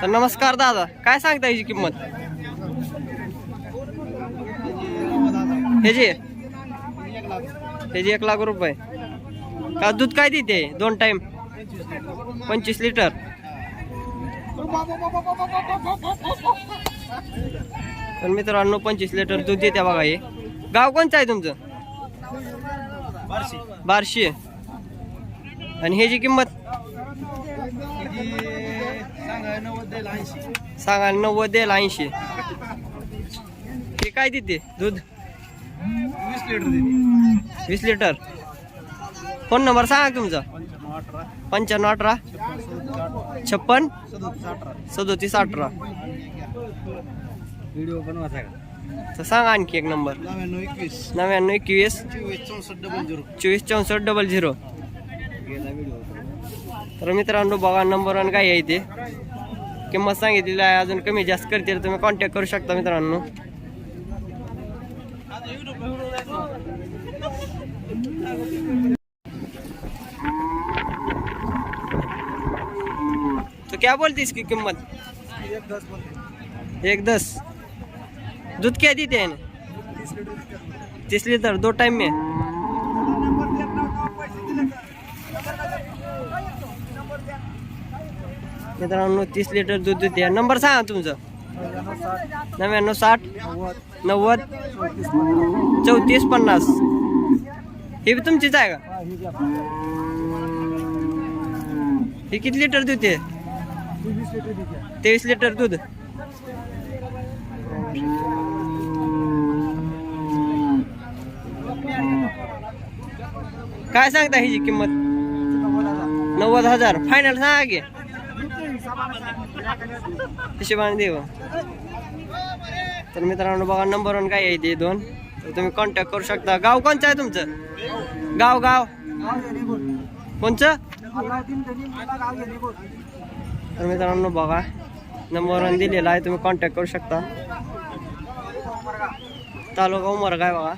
तर नमस्कार दादा काय सांगता याची किंमत? ह्याची? ह्याची एक लाख रुपये. का दूध काय देते? दोन टाइम पंचवीस लिटर तर मित्रांनो पंचवीस लिटर दूध देते बघा हे. गाव कोणचं आहे तुमचं? बारशी. आणि ह्याची किंमत? सांगा नव्वद द्यायला ऐंशी. हे काय देते? दूध? वीस लिटर. वीस लिटर फोन नंबर सांगा तुमचा. पंच्याण्णव अठरा. छप्पन. सदोतीस अठरा. व्हिडिओ बनवायचा का तर सांगा आणखी एक नंबर. नव्याण्णव एकवीस. नव्याण्णव एकवीस. चोवीस चौसष्ट डबल झिरो चोवीस चौसष्ट डबल झिरो तर मित्रांनो बघा नंबर वन काय आहे ते किंमत सांगितलेली आहे अजून कमी जास्त करतील तुम्ही कॉन्टॅक्ट करू शकता मित्रांनो. तो क्या बोलती इसकी कीमत? एक दस. बोलते एक दस दूध क्या देते हैं? तीस लीटर. दो टाइम में. मित्रांनो तीस लिटर दूध देते. नंबर सांगा तुमचं. नव्याण्णव साठ नव्वद चौतीस पन्नास. ही बी तुमचीच आहे का? ही किती लिटर देते तेवीस लिटर दूध. काय सांगता ह्याची किंमत? नव्वद हजार. फायनल सांगा की. हिशोबाने देऊ. तर मित्रांनो बघा नंबर वन काय आहे ते दोन. तर तुम्ही कॉन्टॅक्ट करू शकता. गाव कोणचं आहे तुमचं? गाव गाव. कोणचं? तर मित्रांनो बघा नंबर वन दिलेला आहे. तुम्ही कॉन्टॅक्ट करू शकता. तालुका उमर काय बघा.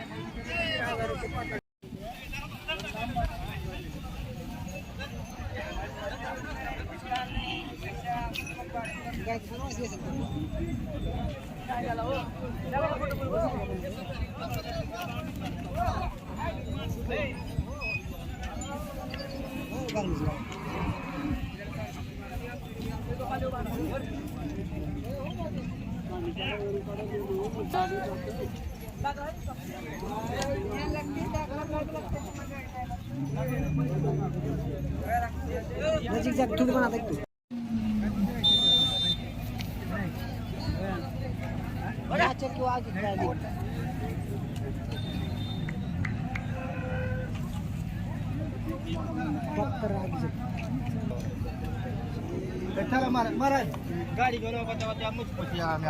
জিগজ্যাগ তুলবে না দেখবি चला महाराज महाराज गाडी घेऊन का तेव्हा त्या मुचपशी आम्ही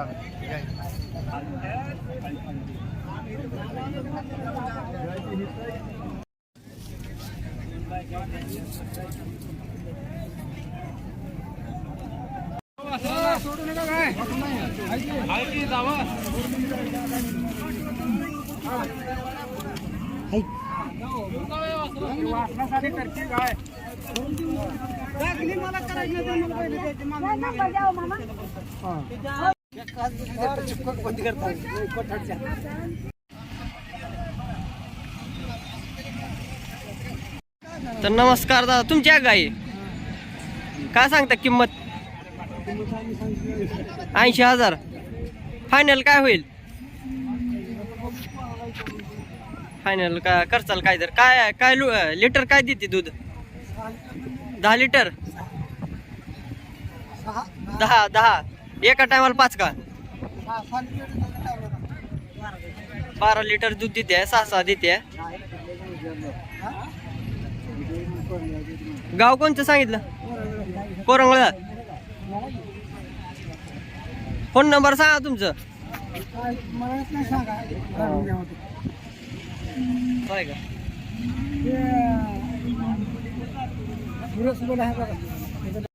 तर नमस्कार दादा तुमची गाई काय सांगता किंमत? ऐंशी हजार. फायनल काय होईल? फायनल का करचाल काय तर. काय काय लु- लिटर काय देते दूध? दहा लिटर दहा दहा. एका टायमाला पाच का? बारा लिटर दूध देते सहा सहा देते. गाव कोणतं सांगितलं? कोरंगळा. फोन नंबर सांगा तुमचं. होय का?